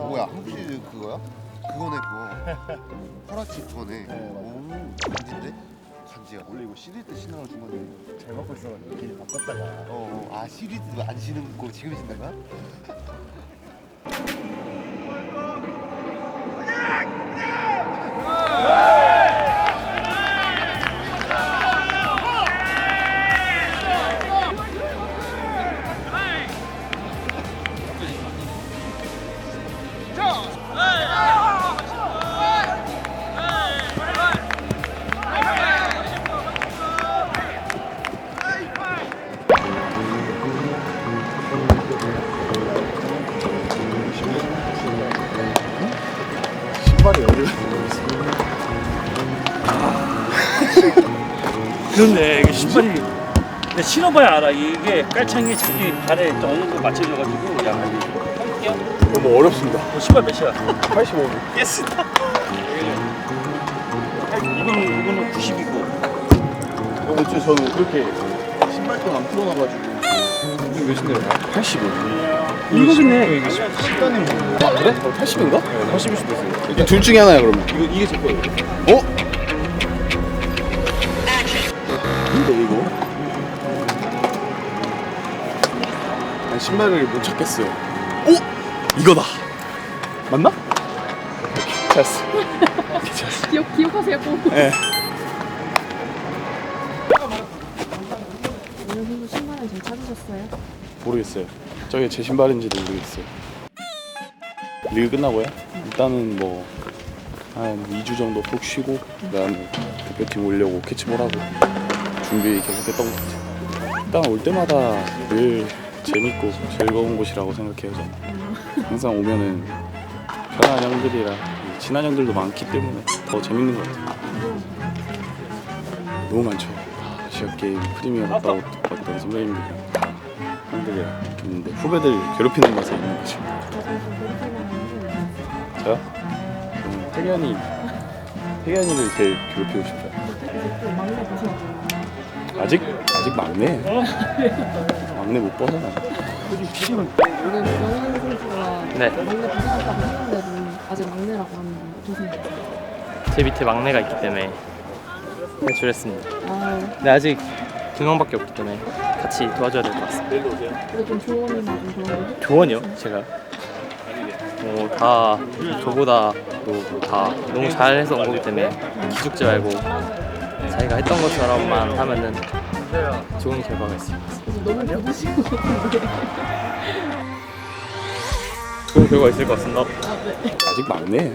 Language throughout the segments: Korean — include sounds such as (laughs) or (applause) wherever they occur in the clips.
오 멋있다. 뭐야 시리즈 그거야? 그거네 그거. (laughs) 허라치 그거네. 네, 오 간지인데? 간지야. 원래 이거 시리즈 때 신나는 중간에. 잘 먹고 있어가지고 길 바꿨다가. 어, 아 시리즈 안 신는 거 지금 신는 거 신발이 근데 신어봐야 알아 이게 깔창이 자기 발에 어느 정도 맞춰져가지고 야 할게요 너무 어렵습니다. 너 신발 몇이야? 85. 예스 이거는 이거는 90이고 어째 저는 그렇게 신발끈 안 풀어놔가지고. 이게 몇인데요? 85. 이거겠네. 아 그래? 80인가? 80일 수도 있어요. 이게 둘 중에 하나야 그러면. 이거 이게 제 거예요. 어? 신발을 못 찾겠어요. 오! 이거다. 맞나? 찾았어. 찾았어. 기억 기억하세요 꼭. 네. 오늘 선수 신발은 잘 찾으셨어요? 모르겠어요. 저게 제 신발인지도 모르겠어요. 리그 끝나고요? 일단은 뭐 한 2주 정도 푹 쉬고 그 다음에 대표팀 오려고 캐치볼 하고 준비 계속 했던 것 같아요. 일단 올 때마다 늘 재밌고 즐거운 곳이라고 생각해요 저는. 항상 오면은 편한 형들이랑 친한 형들도 많기 때문에 더 재밌는 것 같아요. 너무 많죠. 다 아시아 게임 프리미어 갔다 왔던 선배님들이랑 다 형들이랑 있는데 후배들 괴롭히는 맛에 있는 거죠. 저요? 음, 태견이 태견이를 제일 괴롭히고 싶어요. 보셔야 아직 아직 막내. 막내 못 벗어나. 영현 선수가 네, 막내 보셨다고 했는데도 아직 막내라고 하는데 어떠세요? 제 밑에 막내가 있기 때문에 배출했습니다. 아 근데 아직 두 명밖에 없기 때문에 같이 도와줘야 될 것 같습니다. 그래도 좀 조언이나 좀거 조언이요? 제가 뭐다 저보다 또다 너무 잘해서 온 거기 때문에 기죽지 말고 자기가 했던 것처럼만 하면은 좋은 결과가. 그래서 너무 부으신 것 같은데 좋은 결과 있을 것 같습니다. 아직 막내.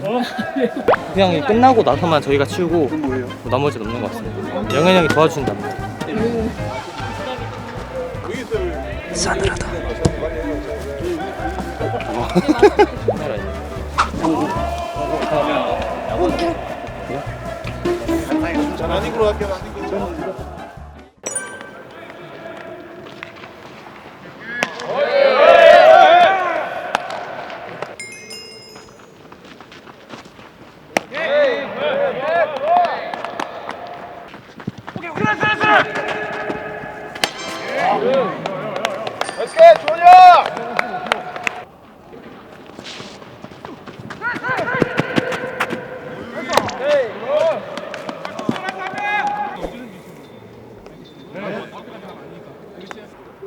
그냥 끝나고 나서만 저희가 치우고 뭐 나머지 없는 것 같습니다. 영현이 형이 도와준답니다. 싸늘하다.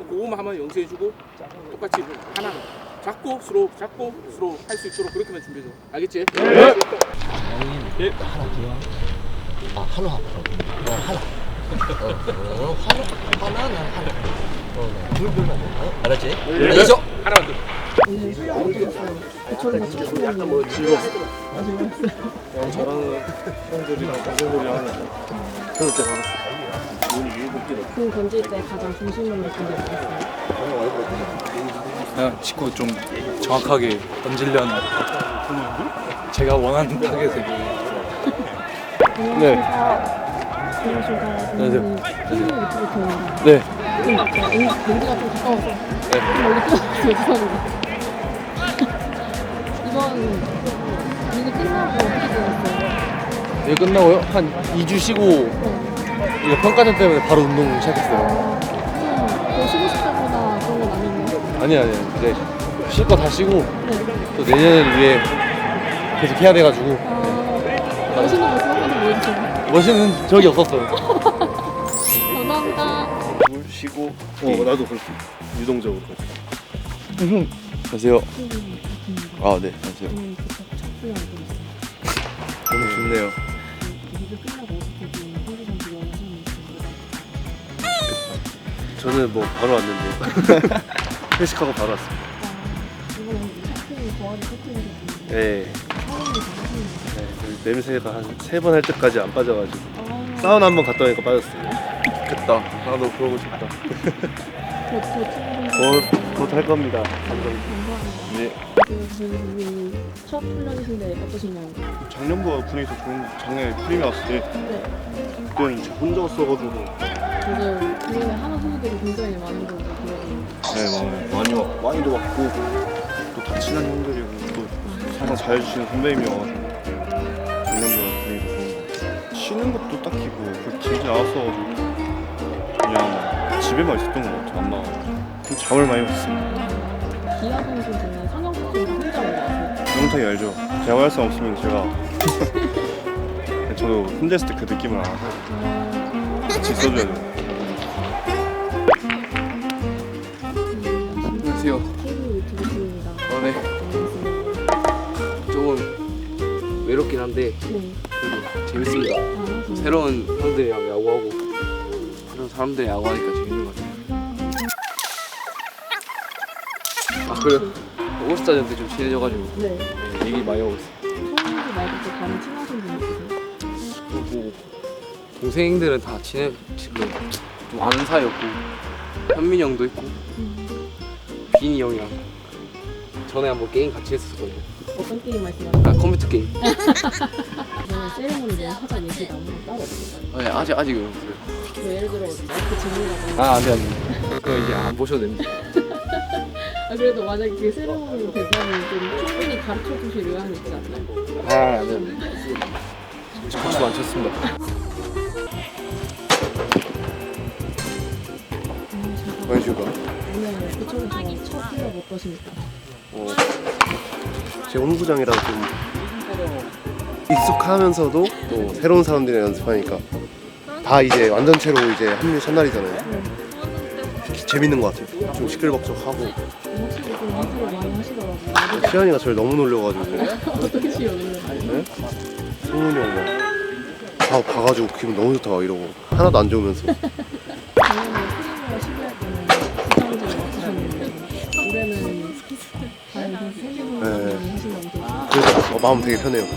그거만 한번 연습해 주고 똑같이 하나 잡고 스로 잡고 스로 할 수 있도록 그렇게만 준비해줘. 알겠지? 오늘 수영 어떠셨어 요? 대처를 맞추시는 공 던질 때 가장 중심을 느낀 게 있었어요? 그냥 직구 좀 정확하게 던지려는 제가 원하는 타겟에 네. 안녕하십니까. 안녕하세요. 유튜브 유튜브 네. 좀 인- 인지가 좀 가까워서 좀 멀리 뛰어왔어요. 죄송합니다. 이번 리그 끝나고 어떻게 되었어요? 이거 끝나고요? 한 2주 쉬고 이거 평가전 때문에 바로 운동 시작했어요. 더 쉬고 싶다거나 그런 건 아닌데. 아니 아니 이제 쉴 거 다 쉬고 네. 또 내년을 위해 계속 해야 돼가지고 아, 멋있는 모습 한번 보여주세요. 멋있는 적이 없었어요. (laughs) 감사합니다. 물 쉬고 어 나도 그렇게 유동적으로 안녕하세요. 아 네, 안녕하세요. 알고 있어요. 너무 좋네요. 리그 끝나고 어떻게 연습을 저는 뭐 바로 왔는데. (laughs) 회식하고 바로 왔습니다. 터뜨리셨는데 네, 잘하시는 네 그 냄새가 한 세 번 할 때까지 안 빠져가지고. 아, 사우나 한 번 갔다 오니까 빠졌어요. 좋겠다. 나도 그러고 싶다. 곧, 곧 친구 곧, 곧할 겁니다. 감사합니다. 네. 그, 그, 첫 훈련이신데 어떠시냐고. 작년보다 분위기 더 좋은 작년에 프리미어 왔을 때 네. 그때는 제가 혼자 왔어가지고 맞아요. 주변에 하나 선수들이 굉장히 걸로 기억해요. 네 많이 많이 와, 많이도 왔고 또 다 친한 형들이고 또 항상 잘해주시는 선배님이어가지고 작년보다 분위기 더 좋은 것 같아요 쉬는 것도 딱히 뭐 그렇게 길지 않았어가지고 그냥 집에만 있었던 것 같아요 안 나가고 좀 잠을 많이 잤습니다 기아 선수 중에. 영탁이 알죠? 제가 할수 없으면 제가 (laughs) 저도 혼자 있을 때 그 느낌을 알아서 같이 있어줘야 돼요 안녕하세요. KBO 유튜브 팀입니다. 어, 네. 반갑습니다. 조금 외롭긴 한데 네. 그래도 재밌습니다. 아. 새로운 형들이랑 야구하고 그런 사람들이 야구하니까 재밌는 것 같아요. 아 그래 올스타전 때 좀 친해져가지고 네. 네, 얘기 많이 하고 있어요. 선수 말고 또 다른 친하신 분 있으세요? 그리고 동생들은 다 친해 지금 좀 아는 사이였고 현민이 형도 있고 빈이 형이랑 전에 한번 게임 같이 했었거든요. 어떤 게임 말씀하세요? 아 컴퓨터 게임. (laughs) 저는 세레모니 뭐 하자 얘기가 아무런 따로 없어요. 네, 아직 아직은 없어요. 뭐 예를 들어 마이크 질문이라든가 아 안돼 안돼. 그거 이제 안 보셔도 됩니다. (laughs) 아 그래도 만약에 그 세레모니 대상을 좀 충분히 가르쳐 주실 의향이 있지 않나요? 아 안돼 안돼. 고추 안 쳤습니다. 안녕하십니까 오늘 부천에서 첫 훈련 어떠십니까? 어, 제 홍구장이랑 좀 익숙하면서도 또 새로운 사람들이랑 연습하니까 다 이제 완전체로 이제 합류 첫날이잖아요. 재밌는 것 같아요. 좀 시끌벅적하고 시현이가 저를 너무 놀려가지고 어떻게 시연을 성훈이 형막 다 봐가지고 기분 너무 좋다 이러고 하나도 안 좋으면서 작년에 프리미어 12할 때는 부상자를 맡으셨는데 올해는 다른 선수 생기분 네. 하신다고 그래서 어, 마음 되게 편해요. (laughs)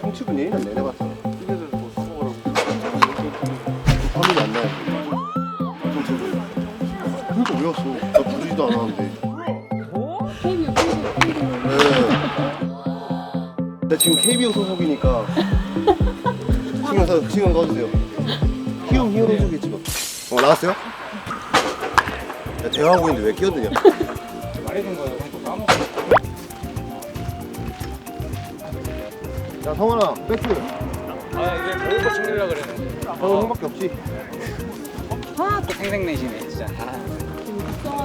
형치분이 내려봤어. 왔어? 나 부르지도 않았는데. KBO, KBO, KBO 네. 나 지금 KBO 소속이니까 신경 써 신경 꺼주세요. 희용 희용 소속이지만. 어 나왔어요? 야, 대화하고 있는데 왜 끼어드냐? 야 성원아 백스. 아 이게 먹을 거 챙기려고 그랬는데 너 형밖에 없지. 또 생생내시네 진짜 지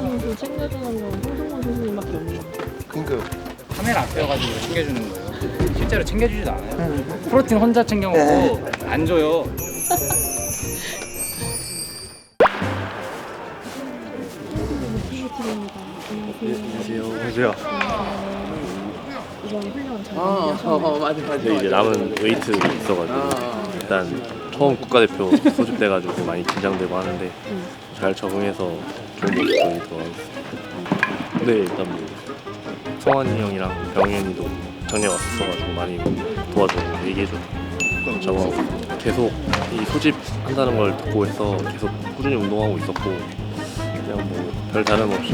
선수 챙겨주는 건 홍성원 선수님밖에 없네요. 그러니까요. 카메라 앞에 가지고 챙겨주는 거예요 실제로 챙겨주지도 않아요 프로틴 혼자 챙겨 먹고 안 줘요 KBO팀입니다. 안녕하세요. 안녕하세요. 이번 훈련 잘 아? 어, 맞아 맞아. 네, 이제 남은 웨이트 있어가지고 아, 일단 처음 국가대표 소집돼가지고 많이 긴장되고 하는데 음. 잘 적응해서 좋은 보이도록 하겠습니다. 네 일단 뭐 성환이 형이랑 병현이도 작년에 왔었어가지고 많이 도와주고 얘기해주고 적응하고 계속 이 소집 한다는 걸 듣고 해서 계속 꾸준히 운동하고 있었고 그냥 뭐 별 다름 없이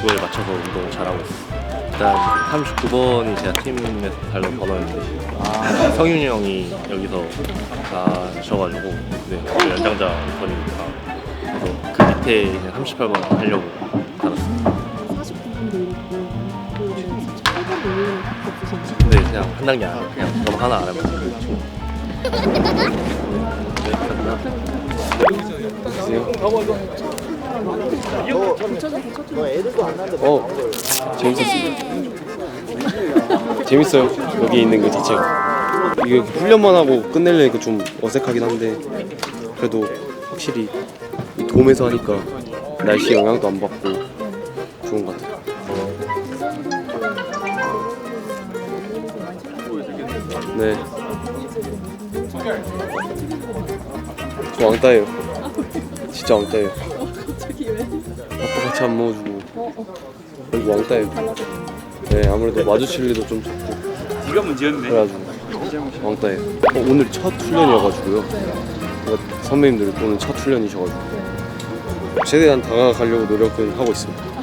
그거에 맞춰서 운동을 잘하고 있어요. 일단 39번이 제가 팀에서 달던 번호인데 성윤이 형이 여기서 가셔가지고 네, 그 연장자 번이니까 그래서 그 밑에 그냥 38번 하려고 달았어요. 49분도 이렇고 그 38번 올리는 거 없으신지? 근데 그냥 한 단계 안 해. 그냥 그럼 하나 안 하면 그 네, 감사합니다. 어 재밌었어요. 재밌어요. 여기 있는 그 자체가. 이게 훈련만 하고 끝내려니까 좀 어색하긴 한데 그래도 확실히 이 돔에서 하니까 날씨 영향도 안 받고 좋은 것 같아요. 네. 저 왕따예요. 진짜 왕따예요. 왜? 아빠 같이 안 먹어주고 그리고 왕따예요. 네 아무래도 마주칠 일도 좀 적고 네가 문제였네. 그래가지고 왕따예요. 어, 오늘 첫 훈련이어가지고요. 그러니까 선배님들 오늘 첫 훈련이셔가지고 최대한 다가가려고 노력은 하고 있습니다.